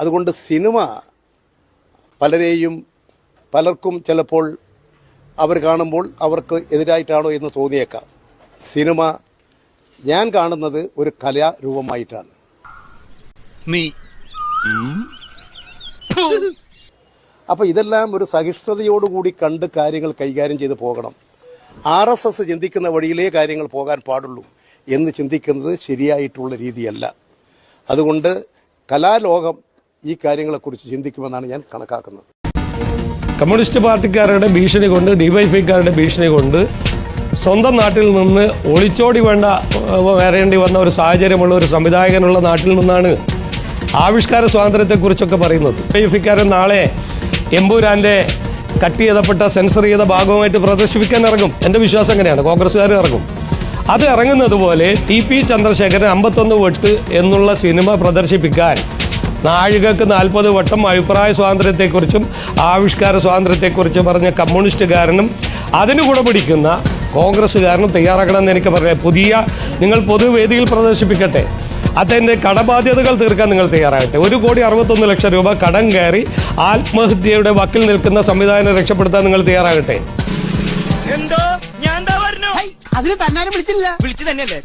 അതുകൊണ്ട് സിനിമ പലരെയും പലർക്കും ചിലപ്പോൾ അവർ കാണുമ്പോൾ അവർക്ക് എതിരായിട്ടാണോ എന്ന് തോന്നിയേക്കാം. സിനിമ ഞാൻ കാണുന്നത് ഒരു കലാരൂപമായിട്ടാണ്. നീ. അപ്പോൾ ഇതെല്ലാം ഒരു സഹിഷ്ണുതയോടുകൂടി കണ്ട് കാര്യങ്ങൾ കൈകാര്യം ചെയ്ത് പോകണം. ആർ എസ് എസ് ചിന്തിക്കുന്ന വഴിയിലേ കാര്യങ്ങൾ പോകാൻ പാടുള്ളൂ എന്ന് ചിന്തിക്കുന്നത് ശരിയായിട്ടുള്ള രീതിയല്ല. അതുകൊണ്ട് കലാലോകം ഈ കാര്യങ്ങളെക്കുറിച്ച് ചിന്തിക്കുമെന്നാണ് ഞാൻ കണക്കാക്കുന്നത്. കമ്മ്യൂണിസ്റ്റ് പാർട്ടിക്കാരുടെ ഭീഷണി കൊണ്ട് ഡിവൈഫൈക്കാരുടെ ഭീഷണി കൊണ്ട് സ്വന്തം നാട്ടിൽ നിന്ന് ഒളിച്ചോടി വേണ്ട വരേണ്ടി വന്ന ഒരു സാഹചര്യമുള്ള ഒരു സംവിധായകനുള്ള നാട്ടിൽ നിന്നാണ് ആവിഷ്കാര സ്വാതന്ത്ര്യത്തെക്കുറിച്ചൊക്കെ പറയുന്നത്. ഡിവൈഫൈക്കാരൻ നാളെ എമ്പൂരാന്റെ കട്ട് ചെയ്തപ്പെട്ട സെൻസർ ചെയ്ത ഭാഗവുമായിട്ട് പ്രദർശിപ്പിക്കാൻ ഇറങ്ങും. എന്റെ വിശ്വാസം അങ്ങനെയാണ്. കോൺഗ്രസ്സുകാർ ഇറങ്ങും. അത് ഇറങ്ങുന്നത് പോലെ ടി പി ചന്ദ്രശേഖരൻ അമ്പത്തൊന്ന് വെട്ട് എന്നുള്ള സിനിമ പ്രദർശിപ്പിക്കാൻ നാഴികക്ക് നാൽപ്പത് വട്ടം അഭിപ്രായ സ്വാതന്ത്ര്യത്തെക്കുറിച്ചും ആവിഷ്കാര സ്വാതന്ത്ര്യത്തെക്കുറിച്ചും പറഞ്ഞ കമ്മ്യൂണിസ്റ്റുകാരനും അതിന് കൂടെ പിടിക്കുന്ന കോൺഗ്രസ്സുകാരനും തയ്യാറാക്കണമെന്ന് എനിക്ക് പറയാം. പുതിയ നിങ്ങൾ പൊതുവേദിയിൽ പ്രദർശിപ്പിക്കട്ടെ. അതിന്റെ കടബാധ്യതകൾ തീർക്കാൻ നിങ്ങൾ തയ്യാറാകട്ടെ. ഒരു കോടി അറുപത്തൊന്ന് ലക്ഷം രൂപ കടം കയറി ആത്മഹത്യയുടെ വക്കിൽ നിൽക്കുന്ന സംവിധാനം രക്ഷപ്പെടുത്താൻ നിങ്ങൾ തയ്യാറാകട്ടെ. എന്തോ? ഞാൻ എന്താ പറഞ്ഞു? അതിന് തന്നെ വിളിച്ചില്ല. വിളിച്ചു തന്നെയല്ലേ?